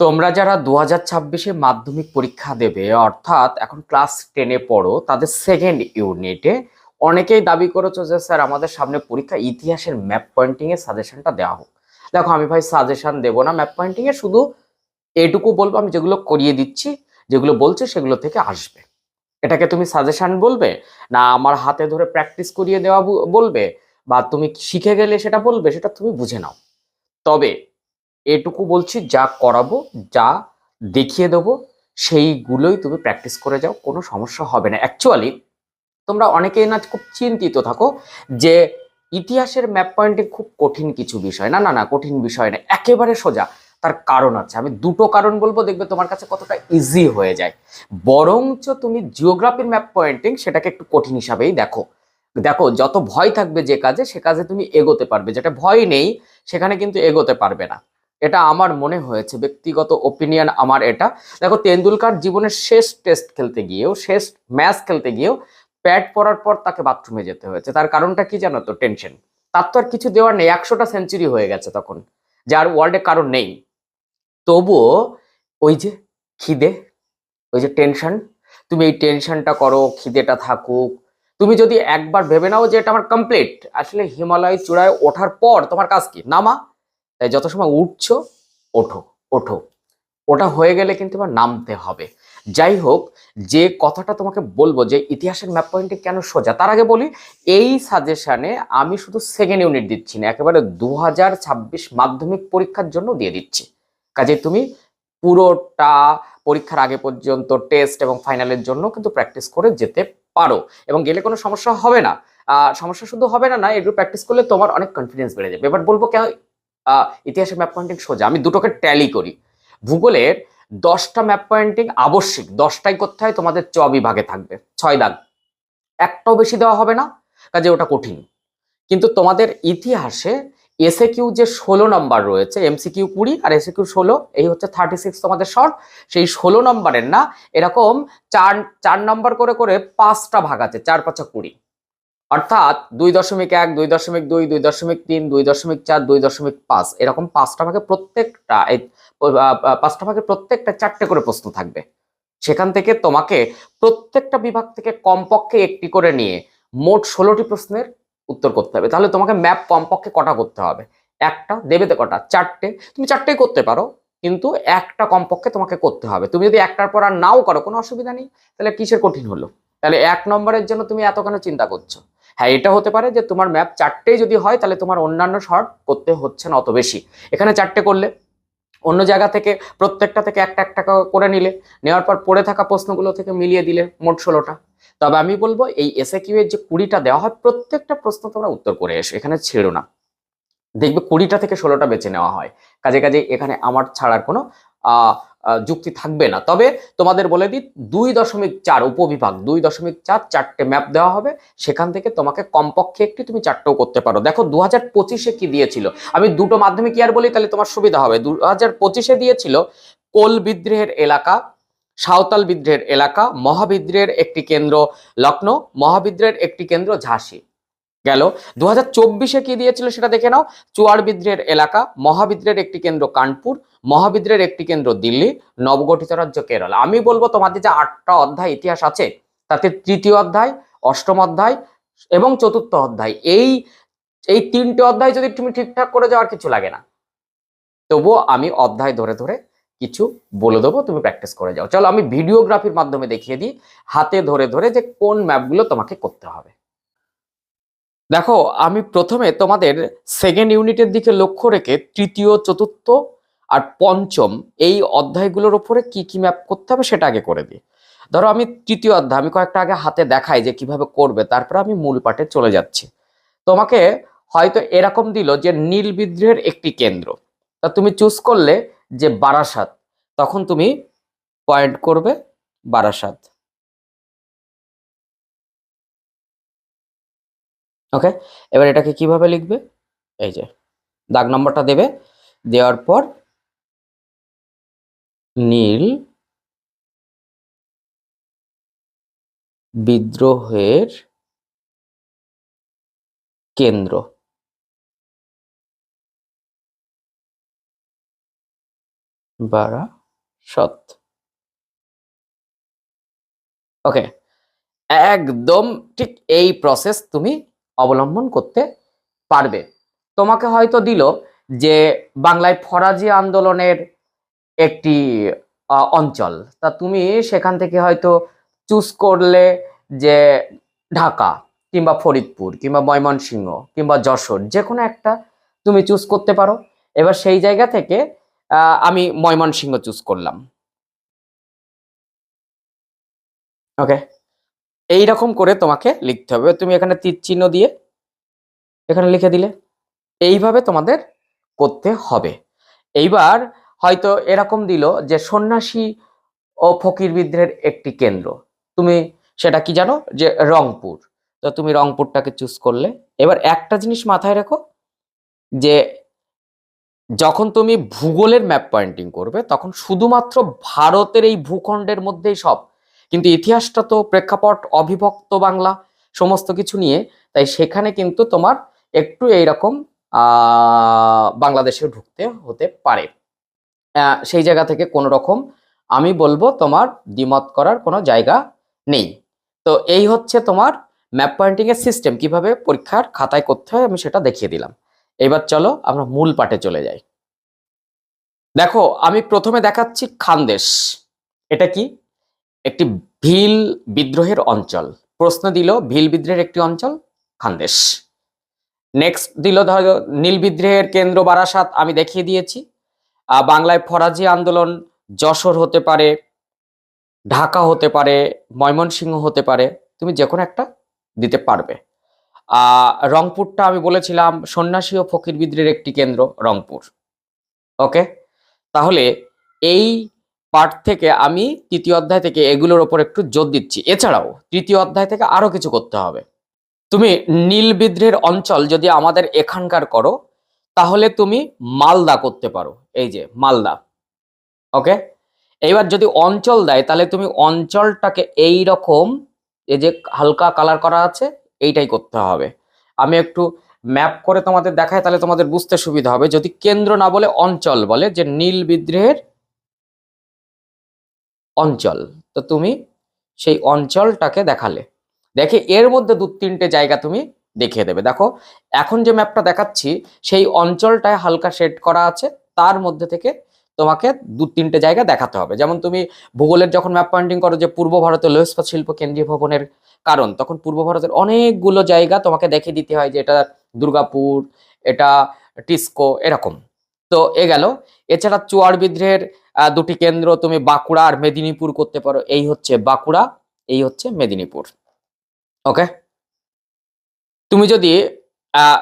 তোমরা যারা দু হাজার ছাব্বিশে মাধ্যমিক পরীক্ষা দেবে, অর্থাৎ এখন ক্লাস টেনে পড়ো, তাদের সেকেন্ড ইউনিটে অনেকেই দাবি করেছ যে, স্যার, আমাদের সামনে পরীক্ষা ইতিহাসের ম্যাপ পয়েন্টিং এর সাজেশনটা দেওয়া হোক। দেখো, আমি ভাই সাজেশন দেবো না। ম্যাপ পয়েন্টিং এ শুধু এটুকু বলব, আমি যেগুলো করিয়ে দিচ্ছি, যেগুলো বলছি, সেগুলো থেকে আসবে। এটাকে তুমি সাজেশন বলবে? না, আমার হাতে ধরে প্র্যাকটিস করিয়ে দেওয়া বলবে? বা তুমি শিখে গেলে সেটা বলবে, সেটা তুমি বুঝে নাও। তবে এটুকু বলছি, যা করাবো, যা দেখিয়ে দেবো, সেইগুলোই তুমি প্র্যাকটিস করে যাও, কোনো সমস্যা হবে না। অ্যাকচুয়ালি তোমরা অনেকেই না খুব চিন্তিত থাকো যে ইতিহাসের ম্যাপ পয়েন্টিং খুব কঠিন কিছু বিষয়। না না না, কঠিন বিষয় না, একেবারে সোজা। তার কারণ আছে। আমি দুটো কারণ বলব, দেখবে তোমার কাছে কতটা ইজি হয়ে যায়। বরঞ্চ তুমি জিওগ্রাফির ম্যাপ পয়েন্টিং সেটাকে একটু কঠিন হিসাবেই দেখো। দেখো, যত ভয় থাকবে যে কাজে, সে কাজে তুমি এগোতে পারবে। যেটা ভয় নেই, সেখানে কিন্তু এগোতে পারবে না। এটা আমার মনে হয়েছে, ব্যক্তিগত ওপিনিয়ন আমার এটা। দেখো, তেন্ডুলকার জীবনের শেষ টেস্ট খেলতে গিয়েও, শেষ ম্যাচ খেলতে গিয়েও প্যাড পরার পর তাকে বাথরুমে যেতে হয়েছে। তার কারণটা কি জানো তো? টেনশন তার তো আর কিছু দেওয়ার নেই। একশোটা সেঞ্চুরি হয়ে গেছে তখন, যার ওয়ার্ল্ডে কারণ নেই। তবুও ওই যে খিদে, ওই যে টেনশন তুমি এই টেনশনটা করো, খিদেটা থাকুক। তুমি যদি একবার ভেবে নাও যে এটা আমার কমপ্লিট আসলে হিমালয় চূড়ায় ওঠার পর তোমার কাজ কি? নামা তাই যত সময় উঠছো, ওঠো ওঠো। ওটা হয়ে গেলে কিন্তু এবার নামতে হবে। যাই হোক, যে কথাটা তোমাকে বলব যে ইতিহাসের ম্যাপ পয়েন্টে কেন সোজা, তার আগে বলি, এই সাজেশনে আমি শুধু সেকেন্ড ইউনিট দিচ্ছি না, একেবারে দু হাজার ছাব্বিশ মাধ্যমিক পরীক্ষার জন্য দিয়ে দিচ্ছি। কাজে তুমি পুরোটা পরীক্ষার আগে পর্যন্ত টেস্ট এবং ফাইনালের জন্য কিন্তু প্র্যাকটিস করে যেতে পারো। এবং গেলে কোনো সমস্যা হবে না। সমস্যা শুধু হবে না না, এগুলো প্র্যাকটিস করলে তোমার অনেক কনফিডেন্স বেড়ে যাবে। এবার বলব কেন আহ, ইতিহাসের ম্যাপ পয়েন্টিং সোজা। আমি দুটোকে ট্যালি করি। ভূগোলের দশটা ম্যাপ পয়েন্টিং আবশ্যিক। দশটাই করতে হয় তোমাদের চ বিভাগে থাকবে। ছয় দাগ। একটাও বেশি দেওয়া হবে না কাজে ওটা কঠিন। কিন্তু তোমাদের ইতিহাসে এসএ কিউ যে ষোলো নম্বর রয়েছে এমসি কিউ কুড়ি আর এসএ কিউ ষোলো এই হচ্ছে থার্টি সিক্স তোমাদের শর্ট সেই ষোলো নম্বরের না এরকম চার চার নম্বর করে করে পাঁচটা ভাগ আছে চার পাঁচা কুড়ি। অর্থাৎ দুই দশমিক এক, দুই দশমিক দুই দুই দশমিক তিন, দুই দশমিক চার, দুই দশমিক পাঁচ। এরকম পাঁচটা ভাগে প্রত্যেকটা পাঁচটা ভাগে প্রত্যেকটা চারটে করে প্রশ্ন থাকবে। সেখান থেকে তোমাকে প্রত্যেকটা বিভাগ থেকে কমপক্ষে একটি করে নিয়ে মোট ষোলোটি প্রশ্নের উত্তর করতে হবে। তাহলে তোমাকে ম্যাপ কমপক্ষে কটা করতে হবে? একটা দেবেতে কটা? চারটে। তুমি চারটেই করতে পারো, কিন্তু একটা কমপক্ষে তোমাকে করতে হবে। তুমি যদি একটার পর আর নাও করো, কোনো অসুবিধা নেই। তাহলে কিসের কঠিন হলো? তাহলে এক নম্বরের জন্য তুমি এত কেন চিন্তা করছ। হ্যাঁ এটা হতে পারে যে তোমার ম্যাপ চারটেই যদি হয়, তাহলে তোমার অন্যান্য শর্ট করতে হচ্ছে না অত বেশি। এখানে চারটে করলে, অন্য জায়গা থেকে প্রত্যেকটা থেকে একটা একটা করে নিলে। নেওয়ার পর পড়ে থাকা প্রশ্নগুলো থেকে মিলিয়ে দিলে মোট ষোলোটা। তবে আমি বলব, এই এসএ কিউ এর যে কুড়িটা দেওয়া হয়, প্রত্যেকটা প্রশ্ন তোমরা উত্তর করে এসো, এখানে ছেড়ো না। দেখবে কুড়িটা থেকে ষোলোটা বেছে নেওয়া হয়। কাজে কাজে এখানে আমার ছাড়ার কোনো যুক্তি থাকবে না। তবে তোমাদের বলে দিই, দুই দশমিক চার উপবিভাগ, দুই দশমিক চার চারটে ম্যাপ দেওয়া হবে। সেখান থেকে তোমাকে কমপক্ষে একটি তুমি চারটেও করতে পারো। দেখো দু হাজার পঁচিশে কি দিয়েছিল? আমি দুটো মাধ্যমিক ইয়ার বলি? তাহলে তোমার সুবিধা হবে। দু হাজার পঁচিশে দিয়েছিল কোল বিদ্রোহের এলাকা, সাঁওতাল বিদ্রোহের এলাকা, মহাবিদ্রোহের একটি কেন্দ্র লখনৌ মহাবিদ্রোহের একটি কেন্দ্র ঝাঁসি। গেল। দু হাজার চব্বিশে কি দিয়েছিল সেটা দেখে নাও। চুয়ার বিদ্রোহের এলাকা মহাবিদ্রোহের একটি কেন্দ্র কানপুর মহাবিদ্রোহের একটি কেন্দ্র দিল্লি, নবগঠিত রাজ্য কেরল। আমি বলব তোমাদের যে আটটা অধ্যায় ইতিহাস আছে, তাতে তৃতীয় অধ্যায়, অষ্টম অধ্যায় এবং চতুর্থ অধ্যায়, এই এই তিনটে অধ্যায় যদি তুমি ঠিকঠাক করে যাওয়ার কিছু লাগে না। তবুও আমি অধ্যায় ধরে ধরে কিছু বলে দেবো, তুমি প্র্যাকটিস করে যাও। চলো আমি ভিডিওগ্রাফির মাধ্যমে দেখিয়ে দিই, হাতে ধরে ধরে যে কোন ম্যাপগুলো তোমাকে করতে হবে। দেখো, আমি প্রথমে তোমাদের সেকেন্ড ইউনিটের দিকে লক্ষ্য রেখে তৃতীয়, চতুর্থ আর পঞ্চম এই অধ্যায়গুলোর ওপরে কি কি ম্যাপ করতে হবে সেটা আগে করে দিই। ধরো, আমি তৃতীয় অধ্যায়, আমি কয়েকটা আগে হাতে দেখাই যে কীভাবে করবে, তারপরে আমি মূল পাঠে চলে যাচ্ছি। তোমাকে হয়তো এরকম দিল যে নীল বিদ্রোহের একটি কেন্দ্র। তা তুমি চুজ করলে যে বারাসাত, তখন তুমি পয়েন্ট করবে বারাসাত। ওকে এবার এটাকে কীভাবে লিখবে? এই যে, দাগ নম্বরটা দেবে। দেওয়ার পর নীল বিদ্রোহের কেন্দ্র। বারাসত ওকে একদম ঠিক এই প্রসেস তুমি অবলম্বন করতে পারবে। তোমাকে হয়তো দিল যে বাংলায় ফরাজি আন্দোলনের একটি অঞ্চল। তা তুমি সেখান থেকে হয়তো চুজ করলে যে ঢাকা কিংবা ফরিদপুর কিংবা ময়মনসিংহ কিংবা যশোর যে কোনো একটা তুমি চুজ করতে পারো। এবার সেই জায়গা থেকে আমি ময়মনসিংহ চুজ করলাম। ওকে? এই রকম করে তোমাকে লিখতে হবে। তুমি এখানে তীর চিহ্ন দিয়ে এখানে লিখে দিলে। এইভাবে তোমাদের করতে হবে। এইবার হয়তো এরকম দিল যে সন্ন্যাসী ও ফকির বিদ্রোহের একটি কেন্দ্র। তুমি সেটা কি জানো? যে রংপুর। তো তুমি রংপুরটাকে চুজ করলে। এবার একটা জিনিস মাথায় রেখো যে যখন তুমি ভূগোলের ম্যাপ পয়েন্টিং করবে, তখন শুধুমাত্র ভারতের এই ভূখণ্ডের মধ্যেই সব কিন্তু ইতিহাসটা তো প্রেক্ষাপট, অবিভক্ত বাংলা, সমস্ত কিছু নিয়ে। তাই সেখানে কিন্তু তোমার একটু এইরকম বাংলাদেশে ঢুকতে হতে পারে। সেই জায়গা থেকে কোনো রকম আমি বলব তোমার দ্বিমত করার কোনো জায়গা নেই। তো এই হচ্ছে তোমার ম্যাপ পয়েন্টিং এর সিস্টেম, কীভাবে পরীক্ষার খাতায় করতে হয় আমি সেটা দেখিয়ে দিলাম। এবার চলো আমরা মূল পাটে চলে যাই। দেখো, আমি প্রথমে দেখাচ্ছি খানদেশ। এটা কি? একটি ভিল বিদ্রোহের অঞ্চল। প্রশ্ন দিল, ভিল বিদ্রোহের একটি অঞ্চল? খানদেশ। নেক্সট দিল ধরো, নীল বিদ্রোহের কেন্দ্র বারাসাত, আমি দেখিয়ে দিয়েছি। বাংলায় ফরাজি আন্দোলন, যশোর হতে পারে, ঢাকা হতে পারে, ময়মনসিংহ হতে পারে, তুমি যে কোনো একটা দিতে পারবে। রংপুরটা আমি বলেছিলাম, সন্ন্যাসী ও ফকির বিদ্রোহের একটি কেন্দ্র রংপুর। ওকে তাহলে এই পার্ট থেকে আমি তৃতীয় অধ্যায় থেকে এগুলোর ওপর একটু জোর দিচ্ছি। এছাড়াও তৃতীয় অধ্যায় থেকে আরও কিছু করতে হবে। তুমি নীল বিদ্রোহের অঞ্চল যদি আমাদের এখানকার করো, তাহলে তুমি মালদা করতে পারো। এই যে, মালদা। ওকে? এইবার যদি অঞ্চল দেয়, তাহলে তুমি অঞ্চলটাকে এই রকম এই যে হালকা কালার করা আছে, এইটাই করতে হবে। আমি একটু ম্যাপ করে তোমাদের দেখাই, তাহলে তোমাদের বুঝতে সুবিধা হবে। যদি কেন্দ্র না বলে অঞ্চল বলে, যে নীল বিদ্রোহের অঞ্চল। তো তুমি সেই অঞ্চলটাকে দেখালে। দেখে এর মধ্যে দু তিনটে জায়গা তুমি দেখিয়ে দেবে। দেখো, এখন যে ম্যাপটা দেখাচ্ছি, সেই অঞ্চলটায় হালকা শেড করা আছে। তার মধ্যে থেকে তোমাকে দু তিনটে জায়গা দেখাতে হবে। যেমন তুমি ভূগোলের যখন ম্যাপ পয়েন্টিং করো যে পূর্ব ভারতের লোহ ইস্পাত শিল্প কেন্দ্রীয় ভবনের কারণ, তখন পূর্ব ভারতের অনেকগুলো জায়গা তোমাকে দেখে দিতে হয় যে এটা দুর্গাপুর, এটা টিস্কো, এরকম। তো এ গেল। এছাড়া চুয়ার বিদ্রোহের দুটি কেন্দ্র তুমি বাঁকুড়া আর মেদিনীপুর করতে পারো। এই হচ্ছে বাঁকুড়া, এই হচ্ছে মেদিনীপুর। ওকে? তুমি যদি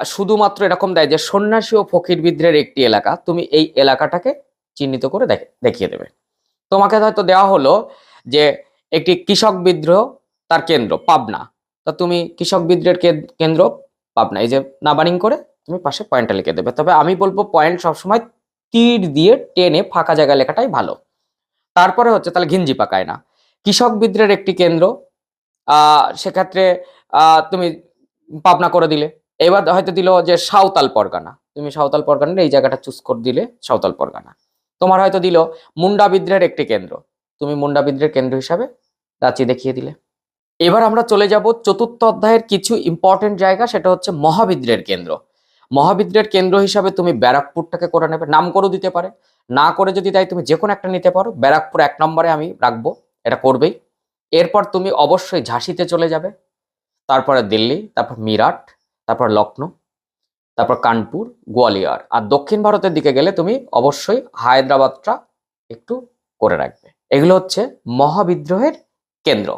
শুধুমাত্র এরকম দেয় যে সন্ন্যাসী ও ফকির বিদ্রোহের একটি এলাকা, তুমি এই এলাকাটাকে চিহ্নিত করে দেখ- দেখিয়ে দেবে। তোমাকে হয়তো দেওয়া হলো যে একটি কৃষক বিদ্রোহ, তার কেন্দ্র পাবনা। তা তুমি কৃষক বিদ্রোহের কেন্দ্র পাবনা। এই যে নাবারিং করে তুমি পাশে পয়েন্টটা লিখে দেবে। তবে আমি বলব পয়েন্ট সবসময় তীর দিয়ে টেনে ফাঁকা জায়গায় লেখাটাই ভালো। তারপরে হচ্ছে তাহলে ঘিঞ্জি পাকায় না। কৃষক বিদ্রোহের একটি কেন্দ্র সেক্ষেত্রে তুমি পাবনা করে দিলে। এবার হয়তো দিল যে সাঁওতাল পরগনা। তুমি সাঁওতাল পরগনার এই জায়গাটা চুজ করে দিলে সাঁওতাল পরগনা। তোমার হয়তো দিল মুন্ডা বিদ্রোহের একটি কেন্দ্র। তুমি মুন্ডা বিদ্রোহের কেন্দ্র হিসাবে রাঁচি দেখিয়ে দিলে। এবার আমরা চলে যাব চতুর্থ অধ্যায়ের কিছু ইম্পর্টেন্ট জায়গা, সেটা হচ্ছে মহাবিদ্রোহের কেন্দ্র। মহাবিদ্রোহের কেন্দ্র হিসাবে তুমি ব্যারাকপুরটাকে করে নেবে। নাম করে দিতে পারে। না করে যদি তাই তুমি যে কোনো একটা নিতে পারো, ব্যারাকপুর এক নম্বরে আমি রাখব, এটা করবেই। এরপর তুমি অবশ্যই ঝাঁসিতে চলে যাবে, তারপরে দিল্লি, তারপর মিরাট, তারপর লখনৌ তারপর কানপুর, গোয়ালিয়র। আর দক্ষিণ ভারতের দিকে গেলে তুমি অবশ্যই হায়দ্রাবাদটা একটু করে রাখবে। এগুলো হচ্ছে মহাবিদ্রোহের কেন্দ্র।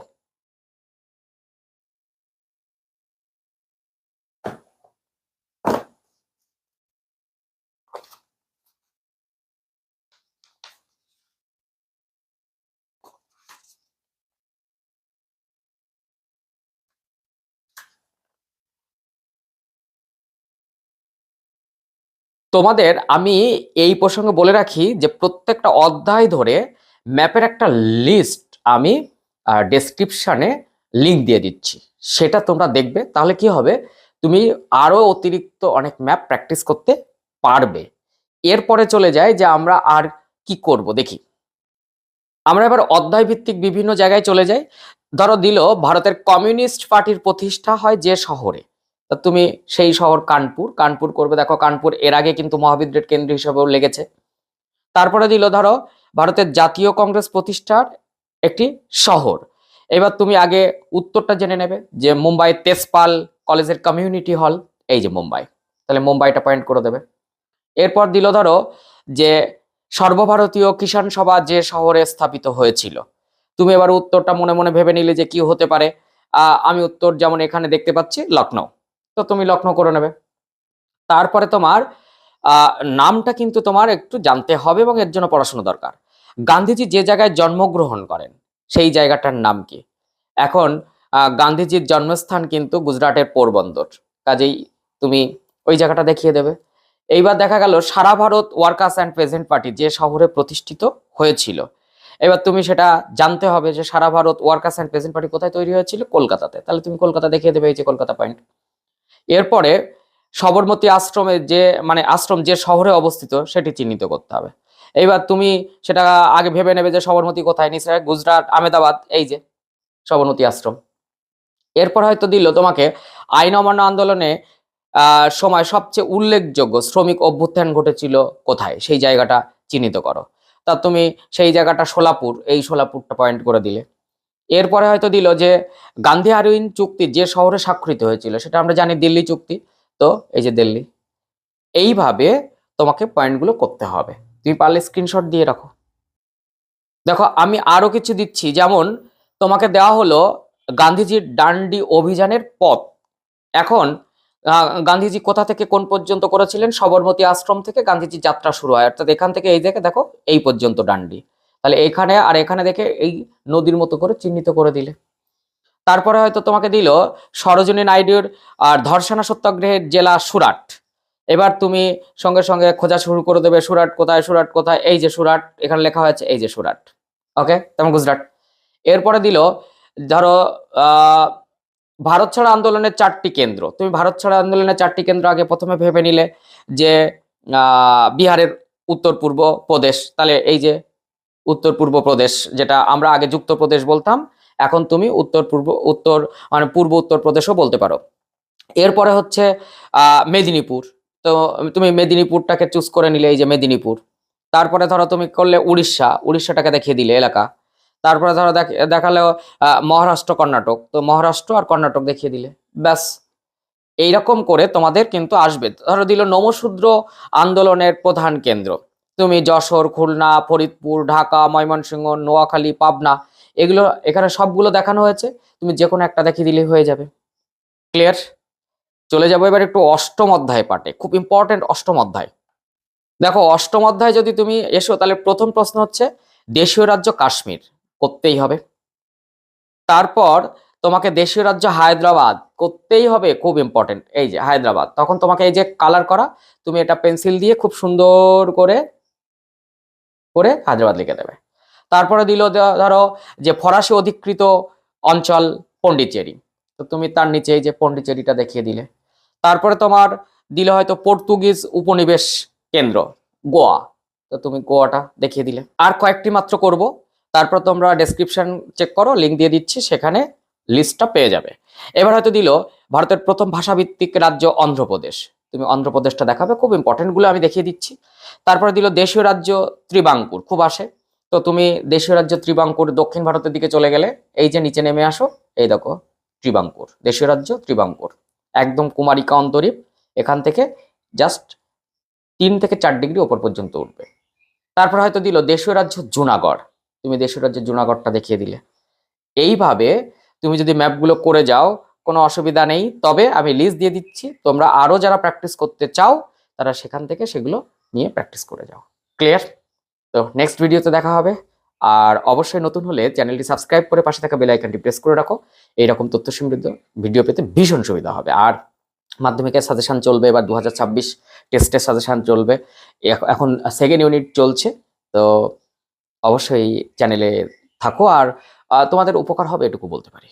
তোমাদের আমি এই প্রসঙ্গে বলে রাখি যে প্রত্যেকটা অধ্যায় ধরে ম্যাপের একটা লিস্ট আমি ডেসক্রিপশানে লিঙ্ক দিয়ে দিচ্ছি। সেটা তোমরা দেখবে, তাহলে কি হবে? তুমি আরও অতিরিক্ত অনেক ম্যাপ প্র্যাকটিস করতে পারবে। এরপরে চলে যায় যে আমরা আর কি করব। দেখি। আমরা এবার অধ্যায় ভিত্তিক বিভিন্ন জায়গায় চলে যাই। ধরো দিল, ভারতের কমিউনিস্ট পার্টির প্রতিষ্ঠা হয় যে শহরে। তা তুমি সেই শহর কানপুর কানপুর করবে। দেখো কানপুর এর আগে কিন্তু মহাবিদ্রের কেন্দ্র হিসেবেও লেগেছে। তারপরে দিল ধরো ভারতের জাতীয় কংগ্রেস প্রতিষ্ঠার একটি শহর। এবার তুমি আগে উত্তরটা জেনে নেবে যে মুম্বাই তেজপাল কলেজের কমিউনিটি হল এই যে মুম্বাই। তাহলে মুম্বাইটা পয়েন্ট করে দেবে। এরপর দিল ধরো যে সর্বভারতীয় কিষাণ সভা যে শহরে স্থাপিত হয়েছিল। তুমি এবার উত্তরটা মনে মনে ভেবে নিলে যে কি হতে পারে। আমি উত্তর যেমন এখানে দেখতে পাচ্ছি লখনৌ তো তুমি লখনৌ করে নেবে। তারপরে তোমার নামটা কিন্তু তোমার একটু জানতে হবে এবং এর জন্য পড়াশোনা দরকার। গান্ধীজি যে জায়গায় জন্মগ্রহণ করেন, সেই জায়গাটার নাম কি? এখন গান্ধীজির জন্মস্থান কিন্তু গুজরাটের পোরবন্দর। কাজেই তুমি ওই জায়গাটা দেখিয়ে দেবে। এইবার দেখা গেল, সারা Bharat workers and present party যে শহরে প্রতিষ্ঠিত হয়েছিল। এবার তুমি সেটা জানতে হবে যে সারা Bharat workers and present party কোথায় তৈরি হয়েছিল? কলকাতাতে। তাহলে তুমি কলকাতা দেখিয়ে দেবে এই যে কলকাতা পয়েন্ট। এরপরে সবরমতী আশ্রমের যে মানে আশ্রম যে শহরে অবস্থিত, সেটি চিহ্নিত করতে হবে। এইবার তুমি সেটা আগে ভেবে নেবে যে সবরমতী কোথায়? নিশ্চয় গুজরাট, আহমেদাবাদ, এই যে সবরমতী আশ্রম। এরপর হয়তো দিল তোমাকে আইন অমান্য আন্দোলনে সময় সবচেয়ে উল্লেখযোগ্য শ্রমিক অভ্যুত্থান ঘটেছিল কোথায়? সেই জায়গাটা চিহ্নিত করো। তা তুমি সেই জায়গাটা সোলাপুর, এই সোলাপুরটা পয়েন্ট করে দিলে। এরপরে হয়তো দিল যে গান্ধী আরউইন চুক্তি যে শহরে স্বাক্ষরিত হয়েছিল, সেটা আমরা জানি দিল্লি চুক্তি। তো এই যে দিল্লি, এইভাবে তোমাকে পয়েন্টগুলো করতে হবে। তুমি পারলে স্ক্রিনশট দিয়ে রাখো। দেখো, আমি আরও কিছু দিচ্ছি। যেমন তোমাকে দেওয়া হলো গান্ধীজির ডান্ডি অভিযানের পথ। এখন গান্ধীজি কোথা থেকে কোন পর্যন্ত করেছিলেন? সবরমতী আশ্রম থেকে গান্ধীজির যাত্রা শুরু হয়। অর্থাৎ এখান থেকে এই দেখে দেখো, এই পর্যন্ত ডান্ডি। তাহলে এখানে আর এখানে দেখে এই নদীর মতো করে চিহ্নিত করে দিলে। তারপরে হয়তো তোমাকে দিল সরোজনী নাইডুর আর ধর্ষণা সত্যাগ্রহের জেলা সুরাট। এবার তুমি সঙ্গে সঙ্গে খোঁজা শুরু করে দেবে সুরাট কোথায় সুরাট কোথায়, এই যে সুরাট, এখানে লেখা হয়েছে এই যে সুরাট। ওকে? তেমন গুজরাট। এরপরে দিল, ধরো ভারত ছাড়া আন্দোলনের চারটি কেন্দ্র। তুমি ভারত ছাড়া আন্দোলনের চারটি কেন্দ্র আগে প্রথমে ভেবে নিলে যে বিহারের উত্তর পূর্ব প্রদেশ। তাহলে এই যে উত্তর পূর্ব প্রদেশ, যেটা আমরা আগে যুক্ত প্রদেশ বলতাম, এখন তুমি উত্তর পূর্ব, উত্তর মানে পূর্ব উত্তর প্রদেশও বলতে পারো। এরপরে হচ্ছে মেদিনীপুর। তো তুমি মেদিনীপুরটাকে চুজ করে নিলে এই যে মেদিনীপুর। তারপরে ধরো তুমি করলে উড়িষ্যা, উড়িষ্যাটাকে দেখিয়ে দিলে এলাকা। তারপরে ধরো দেখ- দেখাল মহারাষ্ট্র, কর্ণাটক। তো মহারাষ্ট্র আর কর্ণাটক দেখিয়ে দিলে। ব্যাস। এইরকম করে তোমাদের কিন্তু আসবে। ধরো দিল নমশূদ্র আন্দোলনের প্রধান কেন্দ্র। তুমি যশোর, খুলনা, ফরিদপুর, ঢাকা, ময়মনসিংহ, নোয়াখালী, পাবনা, এগুলো এখানে সবগুলো দেখানো হয়েছে। তুমি যে কোনো একটা দেখিয়ে দিলেই হয়ে যাবে। ক্লিয়ার চলে যাব এবার একটু অষ্টম অধ্যায় পাটে খুব ইম্পর্টেন্ট অষ্টম অধ্যায়। দেখো, অষ্টম অধ্যায় যদি তুমি এসো, তাহলে প্রথম প্রশ্ন হচ্ছে, দেশীয় রাজ্য কাশ্মীর। করতেই হবে। তারপর তোমাকে দেশীয় রাজ্য হায়দ্রাবাদ করতেই হবে, খুব ইম্পর্টেন্ট এই যে হায়দ্রাবাদ, তখন তোমাকে এই যে কালার করা, তুমি এটা পেন্সিল দিয়ে খুব সুন্দর করে করে হায়দ্রাবাদ লিখে দেবে। তারপরে দিল ধরো যে ফরাসি অধিকৃত অঞ্চল পন্ডিচেরি। তো তুমি তার নিচে যে পন্ডিচেরিটা দেখিয়ে দিলে। তারপরে তোমার দিলে হয়তো পর্তুগিজ উপনিবেশ কেন্দ্র, গোয়া। তো তুমি গোয়াটা দেখিয়ে দিলে। আর কয়েকটি মাত্র করব। তারপর তোমরা ডেসক্রিপশন চেক করো লিঙ্ক দিয়ে দিচ্ছি, সেখানে লিস্টটা পেয়ে যাবে। এবার হয়তো দিল, ভারতের প্রথম ভাষাভিত্তিক রাজ্য অন্ধ্রপ্রদেশ। তুমি অন্ধ্রপ্রদেশটা দেখাবে, খুব ইম্পর্টেন্টগুলো আমি দেখিয়ে দিচ্ছি। তারপরে দিল দেশীয় রাজ্য ত্রিবাঙ্কুর, খুব আসে। তো তুমি দেশীয় রাজ্য ত্রিবাঙ্কুর দক্ষিণ ভারতের দিকে চলে গেলে, এই যে নিচে নেমে আসো, এই দেখো, ত্রিবাঙ্কুর, দেশীয় রাজ্য ত্রিবাঙ্কুর। একদম কুমারিকা অন্তরীপ, এখান থেকে জাস্ট তিন থেকে চার ডিগ্রি ওপর পর্যন্ত উঠবে। তারপর হয়তো দিল দেশীয় রাজ্য জুনাগড়, তুমি দেশীয় রাজ্য জুনাগড়টা দেখিয়ে দিলে। এইভাবে তুমি যদি ম্যাপগুলো করে যাও কোনো অসুবিধা নেই। তবে আমি লিস্ট দিয়ে দিচ্ছি, তোমরা আরও যারা প্র্যাকটিস করতে চাও, তারা সেখান থেকে সেগুলো নিয়ে প্র্যাকটিস করে যাও। ক্লিয়ার তো নেক্সট ভিডিওতে দেখা হবে। আর অবশ্যই নতুন হলে চ্যানেলটি সাবস্ক্রাইব করে পাশে থাকা বেল আইকনটি প্রেস করে রাখো। এইরকম তথ্য সমৃদ্ধ ভিডিও পেতে ভীষণ সুবিধা হবে। আর মাধ্যমিকের সাজেশন চলবে এবার দু টেস্টের সাজেশন চলবে। এখন সেকেন্ড ইউনিট চলছে। তো অবশ্যই চ্যানেলে থাকো। আর তোমাদের উপকার হবে এটুকু বলতে পারি।